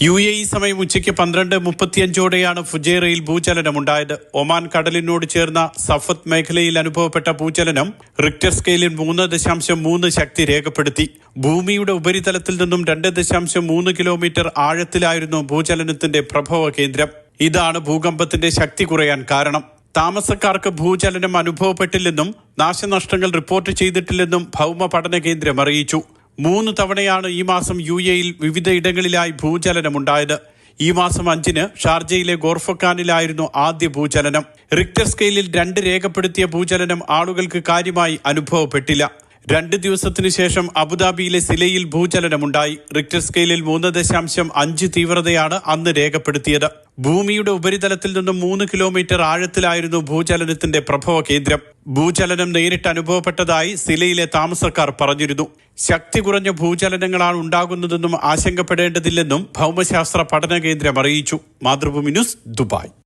U A E സമയം ഉച്ചയ്ക്ക് പന്ത്രണ്ട് മുപ്പത്തിയഞ്ചോടെയാണ് ഫുജേറയിൽ ഭൂചലനമുണ്ടായത്. ഒമാൻ കടലിനോട് ചേർന്ന സഫത്ത് മേഖലയിൽ അനുഭവപ്പെട്ട ഭൂചലനം റിക്ടർ സ്കെയിലിൽ മൂന്ന് ദശാംശം മൂന്ന് ശക്തി രേഖപ്പെടുത്തി. ഭൂമിയുടെ ഉപരിതലത്തിൽ നിന്നും രണ്ട് ദശാംശം മൂന്ന് കിലോമീറ്റർ ആഴത്തിലായിരുന്നു ഭൂചലനത്തിന്റെ പ്രഭവ കേന്ദ്രം. ഇതാണ് ഭൂകമ്പത്തിന്റെ ശക്തി കുറയാൻ കാരണം. താമസക്കാർക്ക് ഭൂചലനം അനുഭവപ്പെട്ടില്ലെന്നും നാശനഷ്ടങ്ങൾ റിപ്പോർട്ട് ചെയ്തിട്ടില്ലെന്നും ഭൗമ പഠന കേന്ദ്രം അറിയിച്ചു. മൂന്ന് തവണയാണ് ഈ മാസം യു എയിൽ വിവിധ ഇടങ്ങളിലായി ഭൂചലനമുണ്ടായത്. ഈ മാസം അഞ്ചിന് ഷാർജയിലെ ഗോർഫക്കാനിലായിരുന്നു ആദ്യ ഭൂചലനം. റിക്ടർ സ്കെയിലിൽ രണ്ട് രേഖപ്പെടുത്തിയ ഭൂചലനം ആളുകൾക്ക് കാര്യമായി അനുഭവപ്പെട്ടില്ല. രണ്ട് ദിവസത്തിനു ശേഷം അബുദാബിയിലെ സിലയിൽ ഭൂചലനമുണ്ടായി. റിക്ടർ സ്കെയിലിൽ മൂന്ന് ദശാംശം അഞ്ച് തീവ്രതയാണ് അന്ന് രേഖപ്പെടുത്തിയത്. ഭൂമിയുടെ ഉപരിതലത്തിൽ നിന്നും മൂന്ന് കിലോമീറ്റർ ആഴത്തിലായിരുന്നു ഭൂചലനത്തിന്റെ പ്രഭവ കേന്ദ്രം. ഭൂചലനം നേരിട്ട് അനുഭവപ്പെട്ടതായി സിലയിലെ താമസക്കാർ പറഞ്ഞിരുന്നു. ശക്തി കുറഞ്ഞ ഭൂചലനങ്ങളാണ് ഉണ്ടാകുന്നതെന്നും ആശങ്കപ്പെടേണ്ടതില്ലെന്നും ഭൗമശാസ്ത്ര പഠന കേന്ദ്രം അറിയിച്ചു. Mathrubhumi news Dubai.